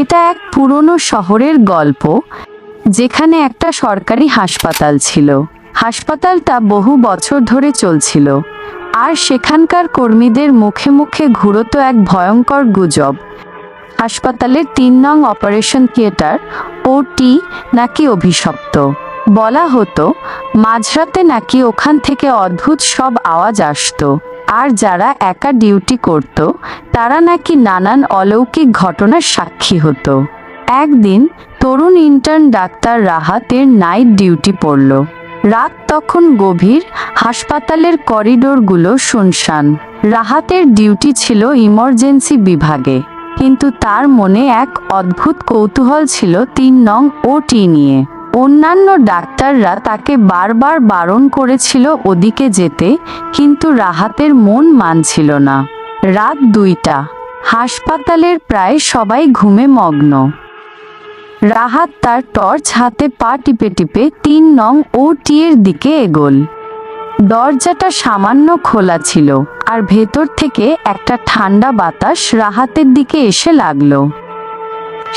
এটা এক পুরনো শহরের গল্প, যেখানে একটা সরকারি হাসপাতাল ছিল। হাসপাতালটা বহু বছর ধরে চলছিল, আর সেখানকার কর্মীদের মুখে মুখে ঘুরতো এক ভয়ঙ্কর গুজব। হাসপাতালের তিন নং অপারেশন থিয়েটার, ওটি, নাকি অভিশপ্ত। বলা হতো, মাঝরাতে নাকি ওখান থেকে অদ্ভুত সব আওয়াজ আসতো। আর যারা একা ডিউটি করত, তারা নাকি নানান অলৌকিক ঘটনার সাক্ষী হতো। একদিন তরুণ ইন্টার্ন ডাক্তার রাহাতের নাইট ডিউটি পড়ল। রাত তখন গভীর, হাসপাতালের করিডোরগুলো শুনশান। রাহাতের ডিউটি ছিল ইমার্জেন্সি বিভাগে, কিন্তু তার মনে এক অদ্ভুত কৌতূহল ছিল তিন নং ওটি নিয়ে। অন্যান্য ডাক্তাররা তাকে বারবার বারণ করেছিল ওদিকে যেতে, কিন্তু রাহাতের মন মানছিল না। রাত দুইটা। হাসপাতালের প্রায় সবাই ঘুমে মগ্ন। রাহাত তার টর্চ হাতে পা টিপে টিপে তিন নং ও টি এর দিকে এগোল। দরজাটা সামান্য খোলা ছিল, আর ভেতর থেকে একটা ঠান্ডা বাতাস রাহাতের দিকে এসে লাগল।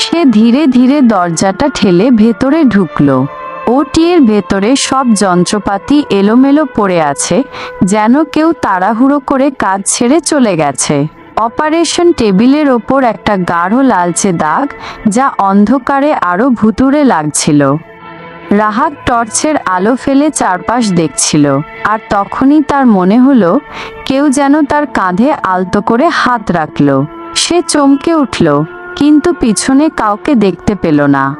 সে ধীরে ধীরে দরজাটা ঠেলে ভেতরে ঢুকলো। ওটি এর ভেতরে সব যন্ত্রপাতি এলোমেলো পড়ে আছে, যেন কেউ তাড়াহুড়ো করে কাজ ছেড়ে চলে গেছে। অপারেশন টেবিলের ওপর একটা গাঢ় লালচে দাগ, যা অন্ধকারে আরও ভুতুরে লাগছিল। রাহাত টর্চের আলো ফেলে চারপাশ দেখছিল, আর তখনই তার মনে হলো, কেউ যেন তার কাঁধে আলতো করে হাত রাখল। সে চমকে উঠল কিন্তু পিছনে কাউকে দেখতে পেল না।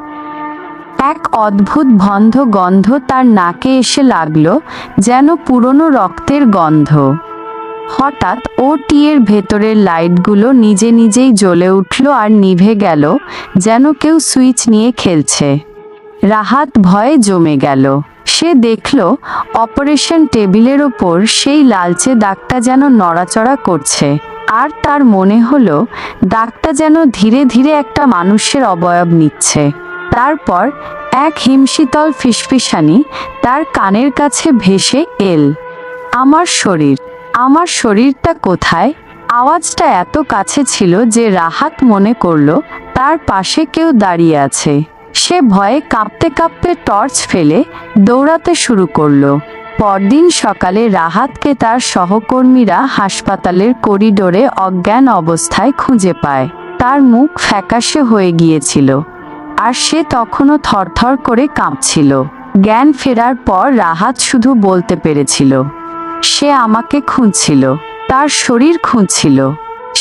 এক অদ্ভুত বন্ধ গন্ধ তার নাকে এসে লাগল, যেন পুরনো রক্তের গন্ধ। হঠাৎ ও টিয়ের ভেতরের লাইটগুলো নিজে নিজেই জ্বলে উঠল আর নিভে গেল, যেন কেউ সুইচ নিয়ে খেলছে। রাহাত ভয়ে জমে গেল। সে দেখল, অপারেশন টেবিলের ওপর সেই লালচে দাগটা যেন নড়াচড়া করছে। আর তার মনে হলো, দাগটা যেন ধীরে ধীরে একটা মানুষের অবয়ব নিচ্ছে। তারপর এক হিমশীতল ফিসফিসানি তার কানের কাছে ভেসে এল, আমার শরীর, আমার শরীরটা কোথায়? আওয়াজটা এত কাছে ছিল যে রাহাত মনে করল, তার পাশে কেউ দাঁড়িয়ে আছে। সে ভয়ে কাঁপতে কাঁপতে টর্চ ফেলে দৌড়াতে শুরু করল। পরদিন সকালে রাহাতকে তার সহকর্মীরা হাসপাতালের করিডোরে অজ্ঞান অবস্থায় খুঁজে পায়। তার মুখ ফ্যাকাশে হয়ে গিয়েছিল, আর সে তখনও থরথর করে কাঁপছিল। জ্ঞান ফেরার পর রাহাত শুধু বলতে পেরেছিল, সে আমাকে খুঁজছিল, তার শরীর খুঁজছিল।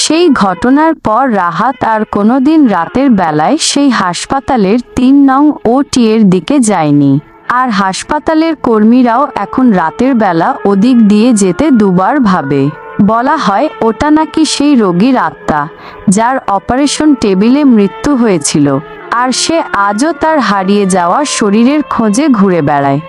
সেই ঘটনার পর রাহাত আর কোনোদিন রাতের বেলায় সেই হাসপাতালের তিন নং ও টি এর দিকে যায়নি। আর হাসপাতালের কর্মীরাও এখন রাতের বেলা ওদিক দিয়ে যেতে দুবার ভাবে। বলা হয়, ওটা নাকি সেই রোগীর আত্মা, যার অপারেশন টেবিলে মৃত্যু হয়েছিল, আর সে আজও তার হারিয়ে যাওয়া শরীরের খোঁজে ঘুরে বেড়ায়।